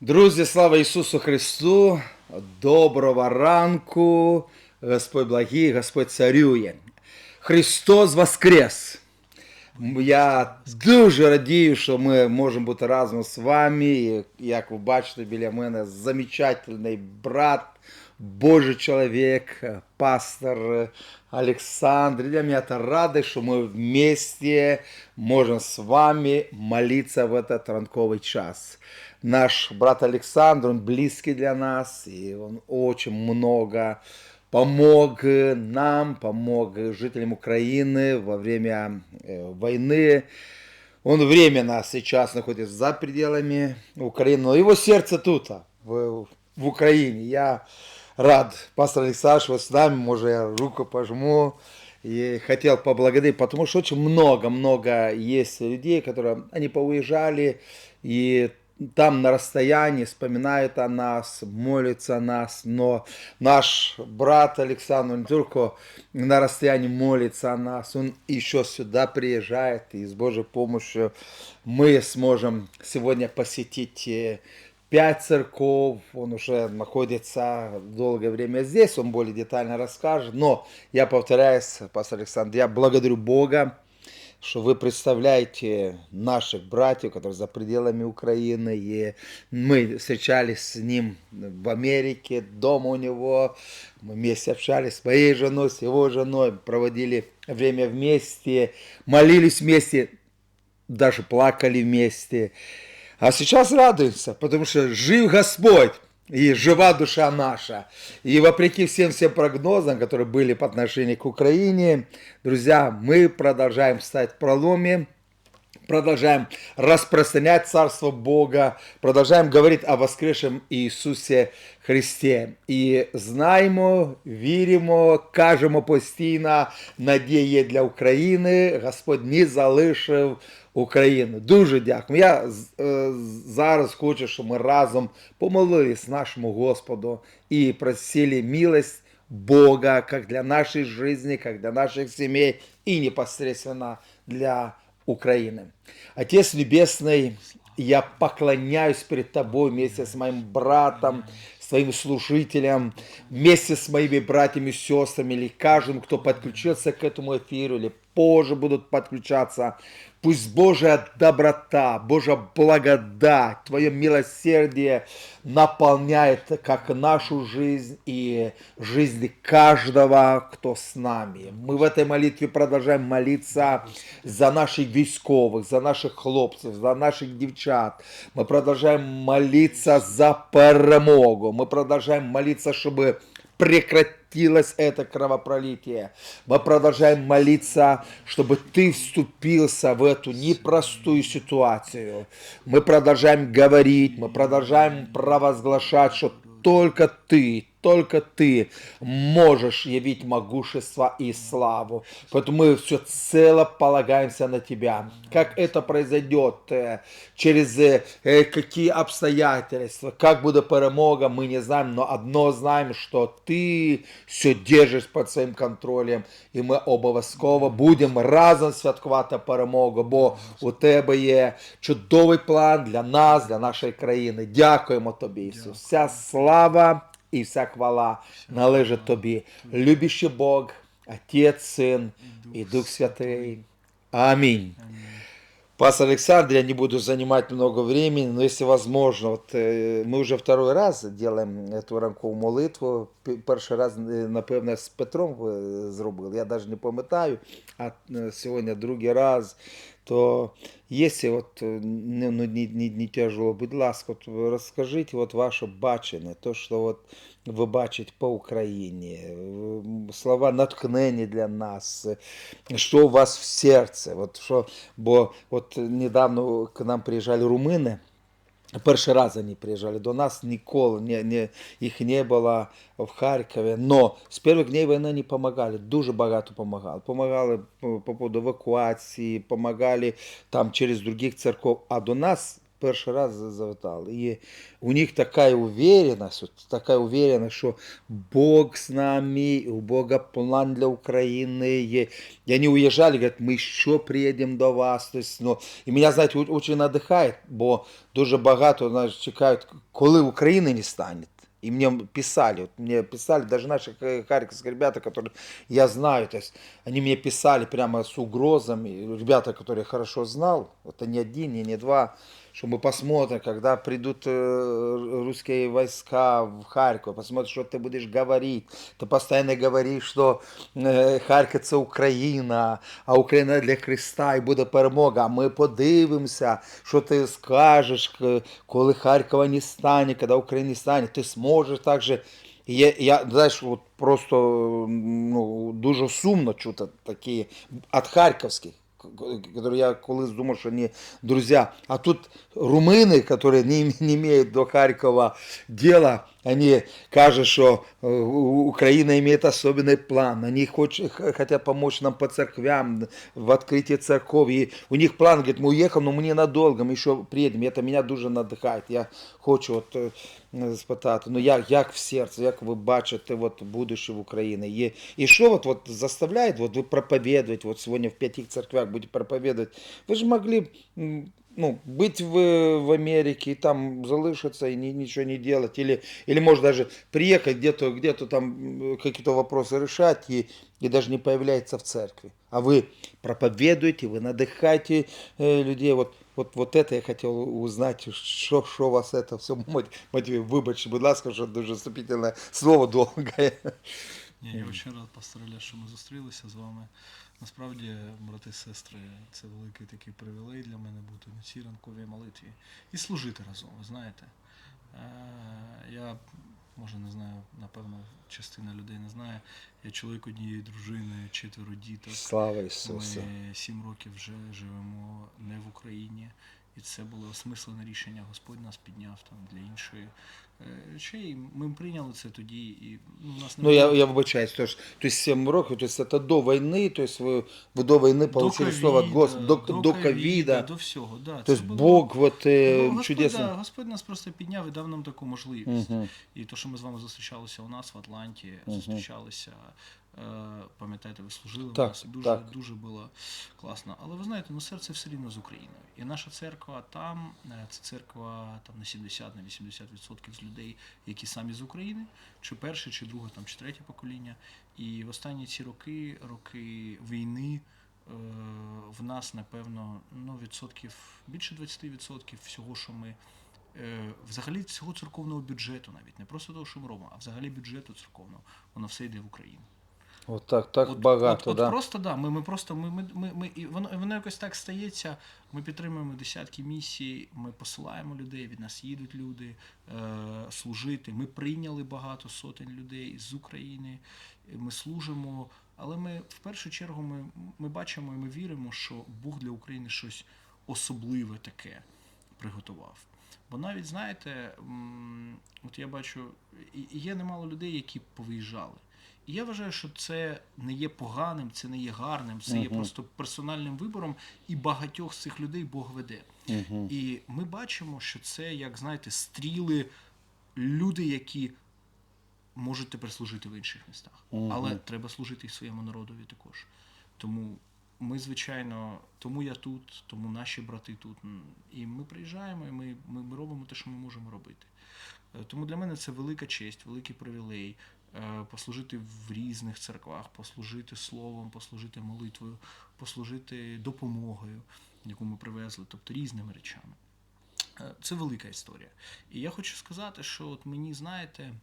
Друзі, слава Ісусу Христу! Доброго ранку! Господь благий, Господь царює. Христос Воскрес! Я дуже радію, що ми можемо бути разом з вами. Як ви бачите, біля мене замечательний брат, Божий чоловік, пастор Александр. Для меня это радость, что мы вместе можем с вами молиться в этот ранковый час. Наш брат Александр, он близкий для нас, и он очень много помог нам, помог жителям Украины во время э, войны. Он временно сейчас находится за пределами Украины, но его сердце тут, а, в, в Украине. Я рад, пастор Александр, вы с нами, может, я руку пожму. И хотел поблагодарить, потому что очень много-много есть людей, которые, они поуезжали, и там на расстоянии вспоминают о нас, молятся о нас, но наш брат Александр, он только на расстоянии молится о нас, он еще сюда приезжает, и с Божьей помощью мы сможем сегодня посетить э, пять церков, он уже находится долгое время здесь, он более детально расскажет, но я повторяюсь, пастор Александр, я благодарю Бога, что вы представляете наших братьев, которые за пределами Украины, и мы встречались с ним в Америке, дома у него, мы вместе общались с моей женой, с его женой, проводили время вместе, молились вместе, даже плакали вместе. А сейчас радуемся, потому что жив Господь и жива душа наша. И вопреки всем всем прогнозам, которые были по отношению к Украине, друзья, мы продолжаем стать в проломе, продолжаем распространять Царство Бога, продолжаем говорить о воскресшем Иисусе Христе. І знаємо, віримо, кажемо постійно, надія для України, Господь не залишив Україну. Дуже дякую. Я зараз хочу, щоб ми разом помолились нашому Господу і просили милость Бога, как для нашей жизни, как для наших семей и непосредственно для Украины. Отец Небесный, я поклоняюсь перед Тобой вместе с моим братом, своим служителям, вместе с моими братьями и сестрами, или каждым, кто подключился к этому эфиру, или позже будут подключаться. Пусть Божья доброта, Божья благодать, Твое милосердие наполняет как нашу жизнь и жизнь каждого, кто с нами. Мы в этой молитве продолжаем молиться за наших військовых, за наших хлопців, за наших дівчат. Мы продолжаем молиться за перемогу. Мы продолжаем молиться, чтобы прекратилось это кровопролитие. Мы продолжаем молиться, чтобы ты вступился в эту непростую ситуацию. Мы продолжаем говорить, мы продолжаем провозглашать, что только ты, только ты можешь явить могущество и славу. Поэтому мы все цело полагаемся на тебя. Как это произойдет, э, через э, какие обстоятельства, как будет перемога, мы не знаем, но одно знаем, что ты все держишь под своим контролем, і ми обов'язково будемо разом святкувати перемогу, бо у тебе є чудовий план для нас, для нашої країни. Дякуємо тобі, Ісус. Вся слава і вся хвала належить тобі. Любящий Бог, Отець, Син і Дух Святий. Амінь. Пастор Александр, я не буду занимать много времени, но если возможно, вот э, мы уже второй раз делаем эту ранкову молитву. П- Перший раз, э, напевно, з Петром ви зробили, я навіть не пам'ятаю, а е, сьогодні другий раз. то якщо от, е, не, ну, не, не, не тяжело, будь ласка, от, розкажіть от ваше бачення, то, що от ви бачите по Україні, е, слова натхнення для нас, що у вас в серці, от, що, бо от недавно к нам приїжджали румини, Перший раз вони приезжали. до нас, ніколи не, не, їх не было в Харкові. Но з перших днів войны вони помогали. дуже багато помогали. Помагали по, по поводу эвакуации, помагали там через других церков. А до нас перший раз за- завітали. І у них така уверенность, от така уверенность, що Бог з нами, у Бога план для України. І, і вони уїжджали, говорять, ми ще приїдемо до вас. То есть, ну, і мене, знаєте, у- дуже надихає, бо дуже багато знаєш, чекають, коли України не стане. И мне писали, вот мне писали даже наши ха- харьковские ребята, которые я знаю, то есть они мне писали прямо с угрозами, ребята, которые я хорошо знал, это не один, и не два, что мы посмотрим, когда придут э, русские войска в Харьков, посмотрим, что ты будешь говорить. Ты постоянно говоришь, что э, Харків це Україна, а Україна для Христа і буде перемога. А ми подивимося, що ти скажеш, к- коли Харкова не стане, коли Україна не стане. Ти зможеш так же. І Я, я знаєш, от просто ну, дуже сумно чути такі від харківських, которые я колись думав, що вони друзі. А тут румыны, которые не, не имеют до Харькова дела, они кажут, что э, У- Украина имеет особенный план, они хоч- х- хотят помочь нам по церквям, в открытии церков. И у них план, говорит, мы уехали, но мы ненадолго, мы еще приедем. И это меня дуже надихає. Я хочу от, е, е, спитати, ну як, як в серці, як ви бачите от, будуще в Україні? Є, і що от, от заставляє, от, ви проповідувати, от сьогодні в п'яти церквях будете проповідувати, ви ж могли б, м, ну, быть в, в Америке и там залишиться и ни- ничего не делать. Или, или может даже приехать где-то, где-то там м, какие-то вопросы решать и, и даже не появляется в церкви. А вы проповедуете, вы надыхаете э, людей. Вот, вот, вот это я хотел узнать, что, что вас это все мотивує. Вибачте, будь ласка, що дуже вступительне слово довге. Ні, я очень рад, пастор що ми зустрілися з вами. Насправді, брати і сестри, це великий такий привілей для мене бути на цій ранковій молитві і служити разом. Ви знаєте, Е, я може не знаю, напевно, частина людей не знає. Я чоловік однієї дружини, четверо діток. Слава Ісусу. Ми сім років вже живемо не в Україні, і це було осмислене рішення. Господь нас підняв там для іншої речей. Ми прийняли це тоді, і ну, у нас не Ну, я, було- я вибачаюсь, то то есть 7 років, то есть это до війни, то есть ви, ви до війни получили слово от Господа, до, до, ковіда. до всього. Да, То це есть було- Бог вот Ну, э, Господь, чудесно. да, Господь нас просто підняв і дав нам таку можливість. Мгм. І то, що ми з вами зустрічалися у нас в Атланті, Мгм. зустрічалися, е, пам'ятаєте, ви служили Так, у нас. Дуже, так. дуже було класно. Але ви знаєте, ну серце все рівно з Україною. І наша церква там, е, це церква там на 70-80% з людей, які самі з України, чи перше, чи друге, там, чи третє покоління. І в останні ці роки, роки війни. е, В нас, напевно, ну, відсотків більше 20% всього, що ми е, взагалі всього церковного бюджету, навіть не просто того, що ми робимо, а взагалі бюджету церковного, воно все йде в Україну. От так, так от, багато, от, да. от просто да. Ми, ми просто ми, ми, ми, ми і воно, воно якось так стається. Ми підтримуємо десятки місій, ми посилаємо людей, від нас їдуть люди е, служити. Ми прийняли багато сотень людей з України. Ми служимо, але ми в першу чергу ми, ми бачимо і ми віримо, що Бог для України щось особливе таке приготував. Бо навіть знаєте, от я бачу, є немало людей, які повиїжджали. І я вважаю, що це не є поганим, це не є гарним, це є просто персональним вибором, і багатьох з цих людей Бог веде. Мгм. І ми бачимо, що це, як знаєте, стріли, люди, які можуть тепер служити в інших містах. Мгм. Але треба служити і своєму народові також. Тому ми, звичайно, тому я тут, тому наші брати тут. І ми приїжджаємо, і ми, ми, робимо те, що ми можемо робити. Е, Тому для мене це велика честь, великий привілей послужити в різних церквах, послужити словом, послужити молитвою, послужити допомогою, яку ми привезли, тобто різними речами. Е, Це велика історія. І я хочу сказати, що от мені, знаєте,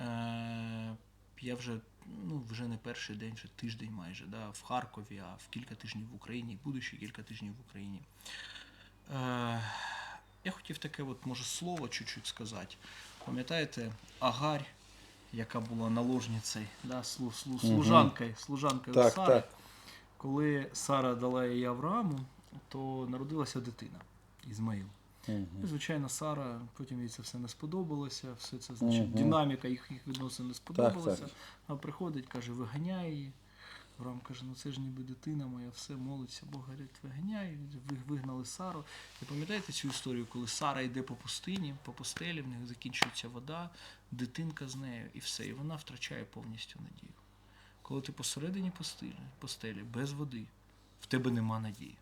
е, я вже, ну, вже не перший день, вже тиждень майже, да, в Харкові, а в кілька тижнів в Україні, і буду ще кілька тижнів в Україні. Е, я хотів таке, от, може, слово чуть-чуть сказати. Пам'ятаєте, Агарь, яка була наложницею, да, слу, слу, служанкою, служанкою Так, Сари, так. коли Сара дала її Аврааму, то народилася дитина Ізмаїл. Ну, Звичайно, Сара, потім їй це все не сподобалося, все це, значить, динаміка їх, їх відносин не сподобалася. А приходить, каже, виганяє її, Авраам каже, ну це ж ніби дитина моя, все молиться, Бог говорить, виганяй, ви вигнали Сару. І пам'ятаєте цю історію, коли Сара йде по пустині, по пустелі, в них закінчується вода, дитинка з нею і все, і вона втрачає повністю надію. Коли ти посередині пустелі, пустелі без води, в тебе нема надії.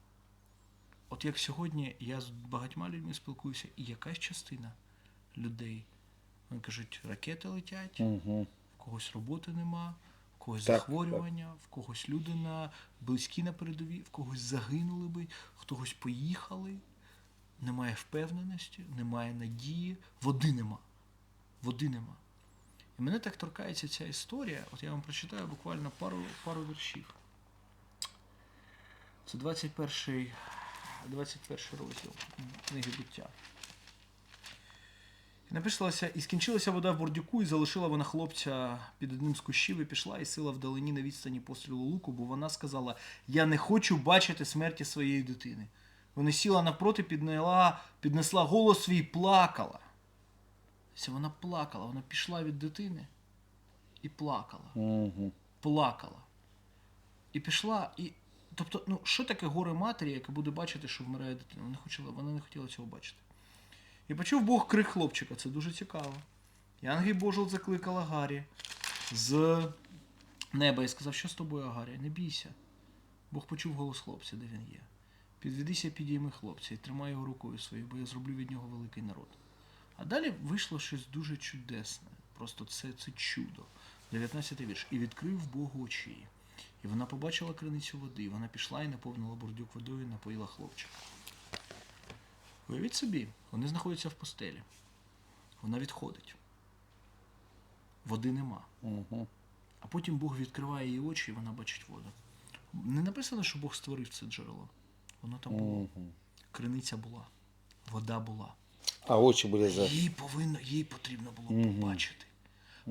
От як сьогодні я з багатьма людьми спілкуюся, і якась частина людей, вони кажуть, ракети летять, в когось роботи нема, когось Так, захворювання, в когось люди на близькі на передовій, в когось загинули би, в когось поїхали. Немає впевненості, немає надії, води нема. Води нема. І мене так торкається ця історія. От я вам прочитаю буквально пару, пару віршів. Це 21, 21 розділ книги буття. І написалося, і скінчилася вода в бордюку, і залишила вона хлопця під одним з кущів і пішла, і сила вдалині на відстані пострілу луку, бо вона сказала: Я не хочу бачити смерті своєї дитини. Вона сіла напроти, підняла, піднесла голос свій плакала. Вона плакала, вона пішла від дитини і плакала Угу. плакала. І пішла, і. Тобто, ну, що таке горе матері, яка буде бачити, що вмирає дитина? Вона не хотіла, вона не хотіла цього бачити. І почув Бог крик хлопчика, це дуже цікаво. І ангел Божий закликала Гаррі з неба і сказав, що з тобою, Агарі, не бійся. Бог почув голос хлопця, де він є. Підведися, підійми хлопця і тримай його рукою своєю, бо я зроблю від нього великий народ. А далі вийшло щось дуже чудесне. Просто це, це чудо. 19 вірш. І відкрив Бог очі. І вона побачила криницю води. І вона пішла і наповнила бордюк водою і напоїла хлопчика. Уявіть собі, вони знаходяться в постелі. Вона відходить. Води нема. Угу. А потім Бог відкриває її очі, і вона бачить воду. Не написано, що Бог створив це джерело. Воно там було. Угу. Криниця була, вода була. А очі були за. Їй повинно, їй потрібно було угу. побачити.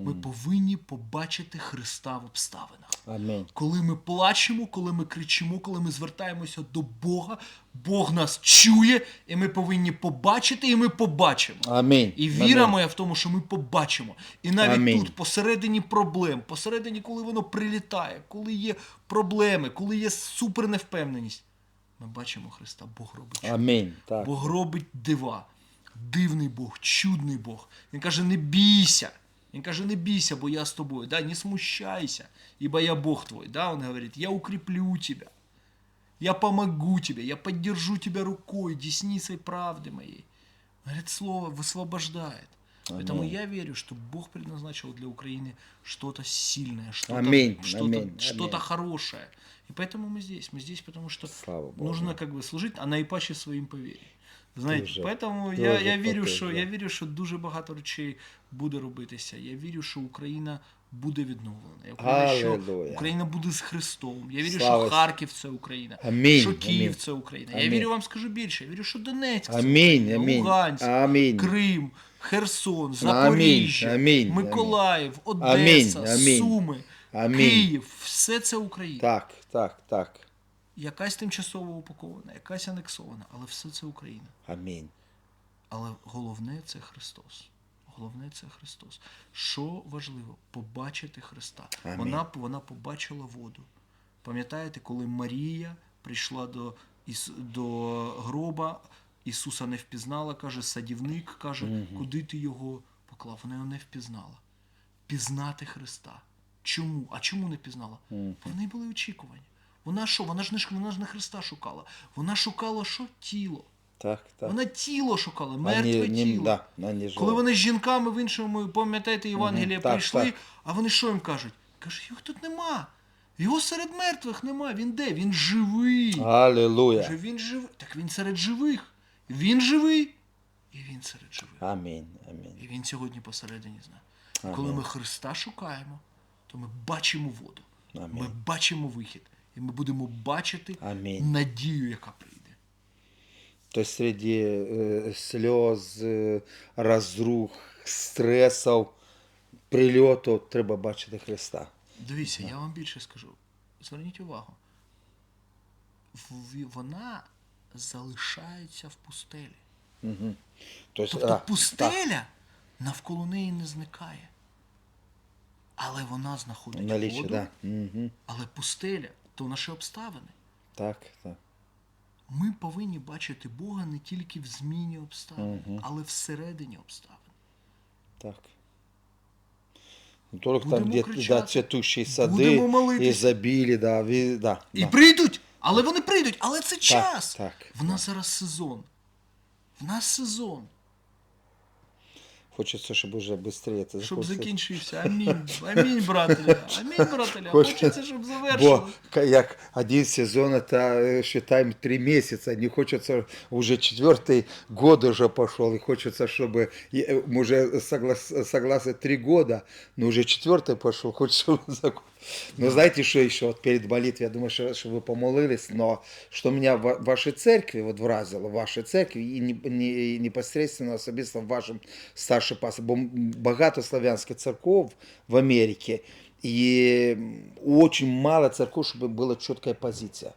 Ми повинні побачити Христа в обставинах. Амінь. Коли ми плачемо, коли ми кричимо, коли ми звертаємося до Бога, Бог нас чує, і ми повинні побачити, і ми побачимо. Амінь. І віра моя в тому, що ми побачимо. І навіть Амінь. тут, посередині проблем, посередині, коли воно прилітає, коли є проблеми, коли є суперневпевненість, ми бачимо Христа. Бог робить. чудо. Амінь. Так. Бог робить дива. Дивний Бог, чудний Бог. Він каже: не бійся. Він каже, не бійся, бо я з тобою. Да, не смущайся, ибо я Бог твой. Да, он говорит, я укреплю тебя. Я помогу тебе, я поддержу тебя рукой, десницей правды моей. Говорит, слово высвобождает. Поэтому Аминь. я верю, что Бог предназначил для Украины что-то сильное, что-то, Аминь, что-то, аминь, что-то аминь. хорошее. И поэтому мы здесь. Мы здесь, потому что Слава Богу. нужно как бы служить, а наипаче своїм повір'ям. Знаєте, Дуже, поэтому дуже я, я вірю, що я вірю, що дуже багато речей буде робитися. Я вірю, що Україна буде відновлена. Я вірю, що Україна буде з Христом. Я вірю, Слава що Харків це Україна, Амінь, що Київ амінь. це Україна. Я вірю, вам скажу більше. Я вірю, що Донецьк це Амінь, Україна, амінь. Луганськ, Амінь. Крим, Херсон, Запоріжжя, амінь, Миколаїв, Одеса, Амінь, амінь. Суми, Амінь. Київ. Все це Україна. Так, так, так. Якась тимчасово упакована, якась анексована, але все це Україна. Амінь. Але головне це Христос. Головне це Христос. Що важливо? Побачити Христа. Амінь. Вона, вона побачила воду. Пам'ятаєте, коли Марія прийшла до, Іс, до гроба, Ісуса не впізнала, каже, садівник каже, куди ти його поклав? Вона його не впізнала. Пізнати Христа. Чому? А чому не пізнала? Бо в неї були очікування. Вона що? Вона ж не, вона ж не Христа шукала. Вона шукала що? Тіло. Так, так. Вона тіло шукала, мертве не- не- тіло. да, а не живе. Коли вони з жінками в іншому, пам'ятаєте, Євангелія так, прийшли, так. а вони що їм кажуть? Кажуть, його тут нема. Його серед мертвих нема. Він де? Він живий. Каже, він живий. Так він серед живих. Він живий. І він серед живих. Амінь. Амінь. І він сьогодні посередині знає. Амінь. Коли ми Христа шукаємо, то ми бачимо воду. Амінь. Ми бачимо вихід. І ми будемо бачити Амінь. надію, яка прийде. То есть среди э, слез, э, разрух, стресов, прильоту треба бачити Христа. Дивіться, я вам більше скажу. Зверніть увагу. Вона залишається в пустелі. Угу. То есть, Тобто а, так. пустеля навколо неї не зникає. але вона знаходить Наличие, воду, да. Угу. але пустеля то наші обставини. Так, так. Ми повинні бачити Бога не тільки в зміні обставин, але всередині обставин. Так. Только там, Будемо кричати. да, цветущие сады, Будемо да, ви- да, І да. прийдуть, але вони прийдуть, але це час. так, В нас зараз сезон. В нас сезон. Хочется, чтобы уже быстрее это Щоб закончилось. закінчився. Амінь. Амінь, брателя. Амінь, брателя. Хочеться. Хочеться, щоб Бо завершили. к- як один сезон, это э, считаем три месяца, не хочется, уже четвертый год уже пошел, и хочется, чтобы, и, э, мы уже соглас, согласны три года, но уже четвертый пошел, хочется, чтобы закон- Но знаете, что еще вот перед молитвой, я думаю, что, что вы помолились, но что меня в ва- вашей церкви вот вразило, в вашей церкви и не, не, и непосредственно особисто в вашем старшем пасторі, бо м, багато славянських церков в и м, очень мало церков, чтобы была четкая позиция.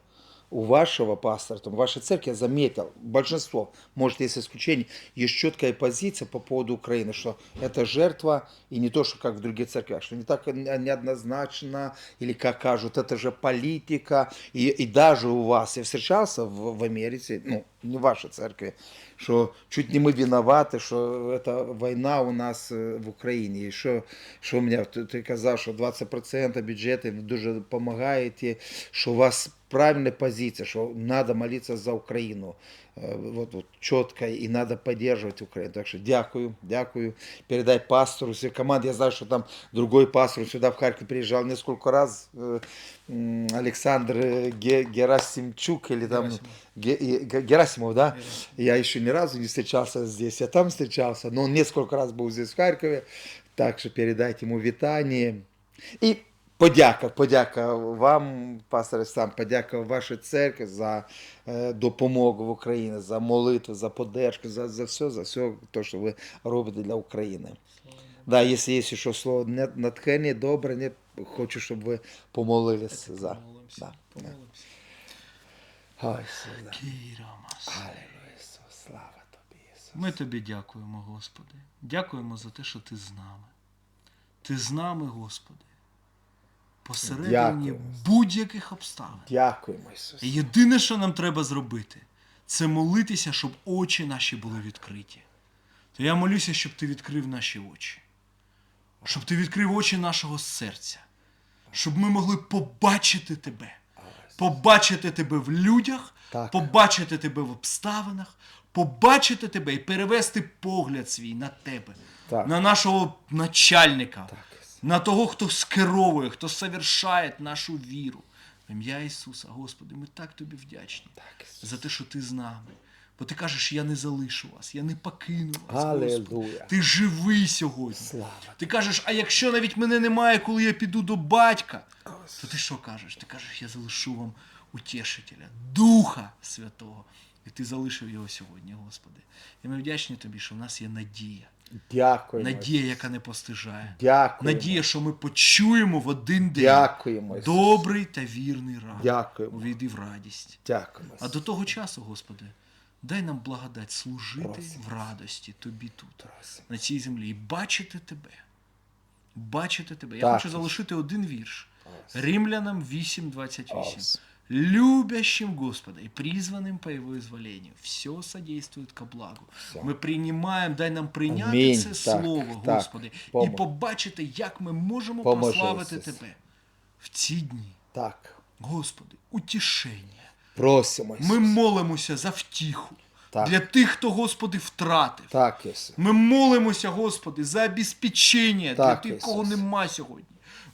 У вашего пастора, там, в вашей церкви, я заметил, большинство, может, есть исключение, есть четкая позиция по поводу Украины, что это жертва, и не то, что как в других церквях, что не так неоднозначно, или как кажут, это же политика, и, и даже у вас, я встречался в, в Америке, ну, не в вашей церкви, что чуть не мы виноваты, что это война у нас е, в Україні. І що, що у мене, ти, ти казав, що 20% бюджету ви дуже допомагаєте, що у вас правильная позиция, что надо молиться за Украину. Э, Вот, вот четко, и надо поддерживать Украину. Так что дякую, дякую. Передай пастору, всей команде. Я знаю, что там другой пастор сюда в Харьков приезжал несколько раз. э, Александр э, Ге- Герасимчук или там Герасимов. Ге- и- Ге- Герасимов, да? Герасимов. Я еще ни разу не встречался здесь, я там встречался, но он несколько раз был здесь в Харькове, так что передайте ему витание. І подяка, подяка вам, пастор сам, подяка вашій церкві за е, допомогу в Україні, за молитву, за поддержку, за, за все, за все, то, що ви робите для України. Да, якщо є ще слово не- натхнення, добре, не, хочу, щоб ви помолились за. Да. Помолимося. Ой, Ісус, слава тобі, Ісус. Ми тобі дякуємо, Господи. Дякуємо за те, що ти з нами. Ти з нами, Господи. Посередині Дякуємо. будь-яких обставин. Дякуємо, Ісус. Єдине, що нам треба зробити, це молитися, щоб очі наші були відкриті. То я молюся, щоб ти відкрив наші очі, щоб ти відкрив очі нашого серця, щоб ми могли побачити тебе, побачити тебе в людях, Так. побачити тебе в обставинах, побачити тебе і перевести погляд свій на тебе, Так. на нашого начальника, Так. На того, хто скеровує, хто совершає нашу віру. В ім'я Ісуса, Господи, ми так тобі вдячні Так, за те, що ти з нами. Бо ти кажеш, я не залишу вас, я не покину вас. Господи. Ти живий сьогодні. Слава Ти кажеш, а якщо навіть мене немає, коли я піду до батька, то ти що кажеш? Ти кажеш, я залишу вам утішителя, Духа Святого. І ти залишив його сьогодні, Господи. І ми вдячні тобі, що в нас є надія. Дякуємо. Надія, яка не постижає. Дякуємо. Надія, що ми почуємо в один день Дякуємо. Добрий та вірний ранок. Дякуємо. Увійди в радість. Дякуємо. А до того часу, Господи, дай нам благодать служити Просимо. в радості Тобі тут, Просимо. на цій землі, і бачити Тебе. Бачити Тебе. Я Так, хочу залишити один вірш. Ось. Римлянам 8.28. Любящим Господа и призванным по Его изволению все содействует ко благу. Все. Ми приймаємо, дай нам прийняти Амінь. це Так, слово, так. Господи, і Помо- побачити, як ми можемо Поможи, прославити Ісус. Тебе в ці дні. Так. Господи, утішення. Просимо. Ісус. Ми молимося за втіху Так. для тих, хто, Господи, втратив. Так, Ісус. Ми молимося, Господи, за обезпечення для тих, Ісус. кого нема сьогодні.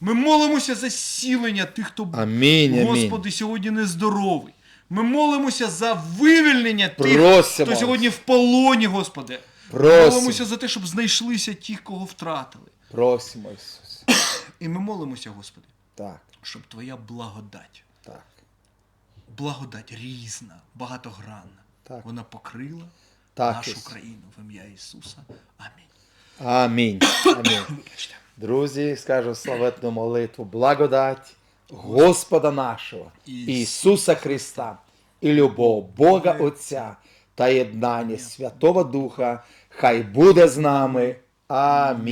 Ми молимося за зцілення тих, хто Амінь, амінь. Господи, сьогодні нездоровий. Ми молимося за вивільнення тих, Просимо. хто сьогодні в полоні, Господи. Просимо. Молимося за те, щоб знайшлися ті, кого втратили. Просимо, Ісус. І ми молимося, Господи, Так, щоб Твоя благодать, так. благодать різна, багатогранна, Так. вона покрила Так, нашу Ісус. країну в ім'я Ісуса. Амінь. Амінь. Амінь. Друзі, скажу славетну молитву. Благодать Господа нашого, Ісуса Христа, і любов Бога Отця та єднання Святого Духа, хай буде з нами. Амінь.